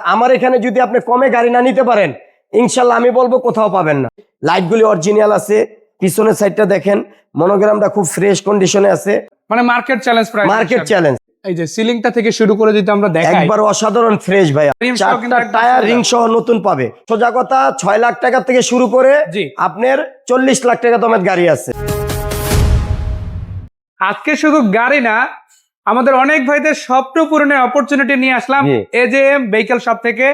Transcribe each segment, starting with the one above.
আমার এখানে যদি আপনি কমে গাড়ি না নিতে পারেন ইনশাল্লাহ আমি বলব কোথাও পাবেন না। লাইটগুলি অরিজিনাল আছে পিছনের সাইডটা দেখেন মনোগ্রামটা খুব ফ্রেশ কন্ডিশনে আছে। মানে market challenge price market challenge এই যে সিলিংটা থেকে শুরু করে যদি আমরা দেখাই। একবার অসাধারণ ফ্রেশ কিন্তু চারটা টায়ার রিং সহ নতুন পাবে। সোজা কথা ছয় লাখ টাকা থেকে শুরু করে। আপনার চল্লিশ লাখ টাকা দামের গাড়ি আছে। আজকে শুধু গাড়ি না আমাদের অনেক ভাইদের স্বপ্ন পূরণের অপরচুনিটি নিয়ে আসলাম জি। A J M vehicle shop থেকে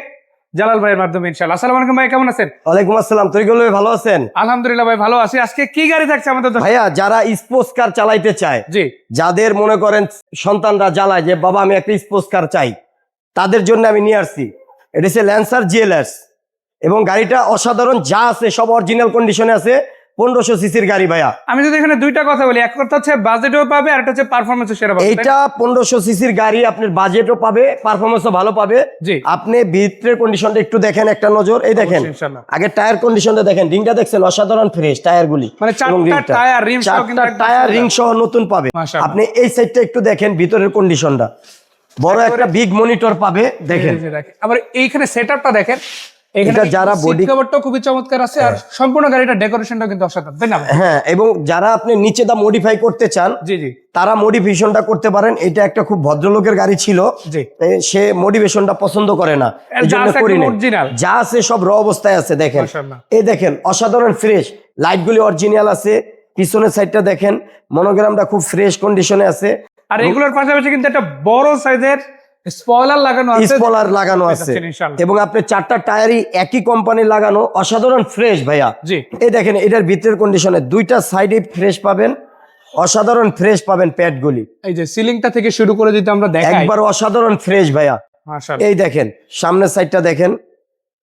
জালাল ভাইয়ের মাধ্যমে ইনশাল্লাহ আসসালামু আলাইকুম ভাই কেমন আছেন? ওয়ালাইকুম আসসালাম। তরিকুল ভাই ভালো আছেন? আলহামদুলিল্লাহ ভাই ভালো আছি। আজকে কি গাড়ি থাকছে আমাদের ভাইয়া যারা স্পোর্টস কার চালাইতে চায় জি। যাদের মনে করেন সন্তানরা জ্বালায় যে বাবা আমি একটা স্পোর্টস কার চাই তাদের জন্য আমি নিয়ে আসছি। এটা হচ্ছে ল্যান্সার জিএলএস এবং গাড়িটা অসাধারণ যা আছে সব অরিজিনাল কন্ডিশনে আছে। পনেরোশো সিসির গাড়ি ভাইয়া। আমি যদি এখানে দুইটা কথা বলি এক কথা হচ্ছে বাজেটও পাবে আর একটা হচ্ছে পারফরমেন্সও সেরা পাবে? এইটা পনেরোশো সিসির গাড়ি আপনার বাজেটও পাবে পারফরমেন্সও ভালো পাবে। জি। আপনি ভিতরের কন্ডিশনটা একটু দেখেন একটা নজর। এই দেখেন আগে টায়ার কন্ডিশনটা দেখেন। রিংটা দেখছেন অসাধারণ ফ্রেশ টায়ার গুলি মানে চারটা টায়ার, সহ একদম টায়ার রিং সহ নতুন পাবে। আপনি এই সাইডটা একটু দেখেন ভিতরের কন্ডিশনটা বড় একটা বিগ মনিটর পাবে দেখেন। আবার এইখানে সেটআপটা দেখেন। এটা যারা body- কভারটাও খুবই চমৎকার আছে আর সম্পূর্ণ গাড়িটা ডেকোরেশনটাও কিন্তু অসাধারণ তাই না? হ্যাঁ এবং যারা আপনি নিচে দা মডিফাই করতে চান জি জি। তারা মডিফিকেশনটা করতে পারেন। এটা একটা খুব ভদ্রলোকের গাড়ি ছিল। সে মোটিভেশনটা পছন্দ করে না। যা আছে সব র অবস্থায় আছে দেখেন। এই দেখেন অসাধারণ ফ্রেশ লাইটগুলি অরিজিনাল আছে। পিছনের সাইডটা দেখেন। মনোগ্রামটা খুব ফ্রেশ কন্ডিশনে আছে। আর এগুলোর পাশাপাশি কিন্তু একটা বড় সাইজের স্পয়লার লাগানো আছে। লাগানো আছে। এবং আপনার চারটা টায়ারই একই কোম্পানির লাগানো অসাধারণ ফ্রেশ ভাইয়া। জি। এই দেখেন এটার ভিতরের কন্ডিশনে দুইটা সাইডে ফ্রেশ পাবেন অসাধারণ ফ্রেশ পাবেন প্যাডগুলি এই যে সিলিংটা থেকে শুরু করে যদি আমরা দেখাই। একবার অসাধারণ ফ্রেশ ভাইয়া। এই দেখেন সামনের সাইডটা দেখেন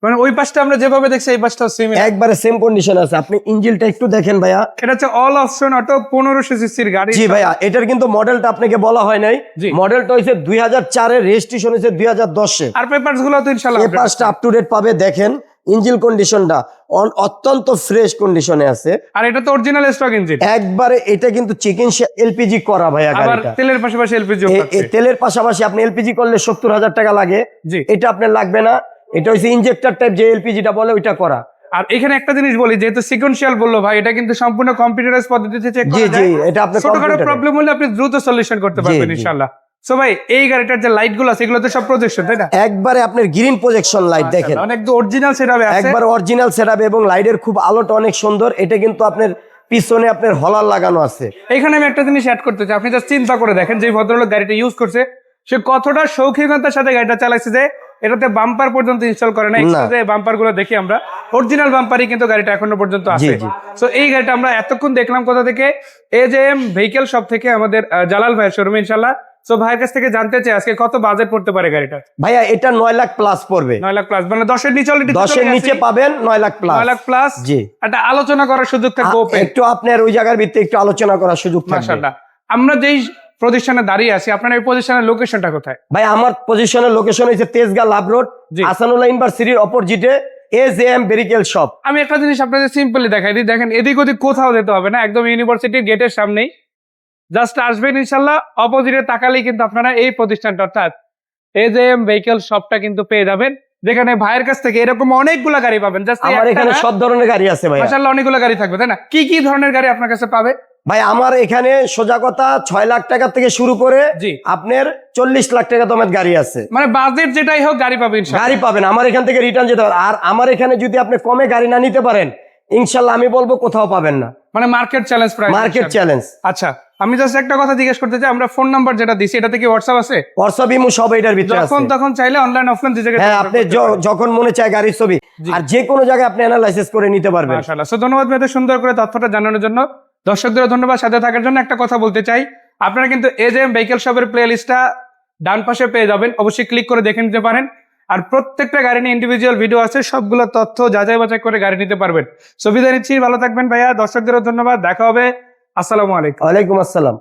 মানে ওই পাশটা আমরা যেভাবে দেখছি এই পাশটাও সেম একবারে সেম কন্ডিশন আছে। আপনি ইঞ্জিনটা একটু দেখেন ভাইয়া। এটা হচ্ছে অল অপশন অটো পনেরোশো সিসির গাড়ি। জি ভাইয়া এটার কিন্তু মডেলটা আপনাকে বলা হয় নাই। মডেলটা দুই হাজার চারের রেজিস্ট্রেশন দুই হাজার দশে আর পেপারসগুলো তো ইনশাল্লাহ এই পাঁচটা আপ টু ডেট পাবে দেখেন ইঞ্জিন কন্ডিশনটা অত্যন্ত ফ্রেশ কন্ডিশনে আছে। আর এটা তো অরিজিনাল স্টক ইঞ্জিন একবারে এটা কিন্তু চিকেন এলপিজি করা ভাইয়া আবার তেলের পাশাপাশি এলপিজি এ- এ তেলের পাশাপাশি আপনি এলপিজি করলে সত্তর হাজার টাকা লাগে। এটা আপনার লাগবে না। এটা হচ্ছে ইনজেক্টর টাইপ যে এলপিজিটা বলে ওইটা করা। আর এখানে একটা জিনিস বলি যেহেতু সিকোয়েন্সিয়াল বলল ভাই এটা কিন্তু সম্পূর্ণ কম্পিউটারাইজ পদ্ধতিতে চেক করা জি যায়। এটা আপনি ছোটখাটো। প্রবলেম হলে আপনি দ্রুত সলিউশন করতে পারবেন ইনশাআল্লাহ। সো ভাই এই গাড়িটার যে লাইটগুলো আছে এগুলো তো সব প্রজেকশন তাই না? একবারে আপনার গ্রিন প্রজেকশন লাইট দেখেন। অনেক তো অরিজিনাল সেটাবে আছে। একবার অরিজিনাল সেটআপ এবং লাইটের খুব আলোটা অনেক সুন্দর। এটা কিন্তু আপনার পিছনে আপনার হলার লাগানো আছে। এখানে আমি একটা জিনিস অ্যাড করতে চাই আপনি জাস্ট চিন্তা করে দেখেন যে ভদ্রলোক গাড়িটা ইউজ করছে সে কতটা শৌখিনতার সাথে গাড়িটা চালাচ্ছে যে এটাতে বাম্পার পর্যন্ত ইনস্টল করে না। যে বাম্পারগুলো দেখি আমরা। অরিজিনাল বাম্পারই কিন্তু গাড়িটা এখনও পর্যন্ত আছে। সো এই গাড়িটা আমরা এতক্ষণ দেখলাম কোথা থেকে? A J M vehicle shop থেকে আমাদের জালাল ভাইয়ের শোরুমে ইনশাল্লাহ সো ভাইয়ের কাছ থেকে জানতে চাই আজকে কত বাজেট পড়তে পারে গাড়িটা? ভাইয়া এটা নয় লাখ প্লাস পড়বে। নয় লাখ প্লাস মানে দশের নিচে অলরেডি দশের নিচে পাবেন নয় লাখ প্লাস নয় লাখ প্লাস জি। একটা আলোচনা করার সুযোগ থাকবে একটু আপনার ওই জায়গার ভিত্তিতে একটু আলোচনা করার সুযোগ থাকবে। আমরা যেই প্রতিষ্ঠানে দাঁড়িয়ে আছি। আপনার এই প্রতিষ্ঠানের লোকেশনটা কোথায়? ভাই আমার পজিশনের লোকেশন হচ্ছে তেজগাঁ লাভ রোড। আসানুল্লাহ ইউনিভার্সিটির অপোজিটে এস এম বেরিকেল শপ আমি একটা জিনিস আপনাদের সিম্পলি দেখাই দিই। দেখেন এদিক ওদিক কোথাও যেতে হবে না একদম ইউনিভার্সিটির গেটের সামনেই। জাস্ট আসবেন ইনশাল্লাহ অপোজিটে তাকালেই কিন্তু আপনারা এই প্রতিষ্ঠানটা অর্থাৎ এ জে এম ভেহিকেল শপটা কিন্তু পেয়ে যাবেন। যেখানে ভাইয়ের কাছ থেকে এরকম অনেকগুলা গাড়ি পাবেন। জাস্ট আমার এখানে সব ধরনের গাড়ি আছে ভাই মাসাল্লাহ অনেকগুলো গাড়ি থাকবে তাই না? কি কি ধরনের গাড়ি আপনার কাছে পাবে? ভাই আমার এখানে সোজা কথা ছয় লাখ টাকা থেকে শুরু করে আপনার চল্লিশ লাখ টাকা দামের গাড়ি আছে। মানে বাজেট যেটাই হোক গাড়ি পাবে ইনশাল্লাহ। গাড়ি পাবেন আমার এখান থেকে রিটার্ন যেতে পারেন আর আমার এখানে যদি আপনি কমে গাড়ি না নিতে পারেন ইনশাল্লাহ আমি বলব কোথাও পাবেন না। মানে market challenge price market challenge আচ্ছা আমি জাস্ট একটা কথা জিজ্ঞেস করতে চাই আমরা ফোন নাম্বার যেটা দিছি এটা থেকে হোয়াটসঅ্যাপ আছে? হোয়াটসঅ্যাপ ইমো সব এটার ভিতরে আছে। যখন তখন চাইলে অনলাইন অফলাইন দুই জায়গায় হ্যাঁ আপনি যখন মনে চায় গাড়ির ছবি আর যে কোনো জায়গায় আপনি অ্যানালাইসিস করে নিতে পারবেন। মাশাআল্লাহ। সো ধন্যবাদ এত সুন্দর করে তথ্যটা জানানোর জন্য। দর্শকদের ধন্যবাদ। সাথে থাকার জন্য একটা কথা বলতে চাই। আপনারা কিন্তু এজ এম ভেহিকেল শপের প্লে লিস্টটা ডান পাশে পেয়ে যাবেন। অবশ্যই ক্লিক করে দেখে নিতে পারেন। আর প্রত্যেকটা গাড়ি নিয়ে ইন্ডিভিজুয়াল ভিডিও আছে, সবগুলো তথ্য যাচাই বাছাই করে গাড়ি নিতে পারবেন। সুবিধা নিচ্ছি, ভালো থাকবেন ভাইয়া। দর্শকদেরও ধন্যবাদ। দেখা হবে। আসসালামু আলাইকুম। ওয়ালাইকুম আসসালাম।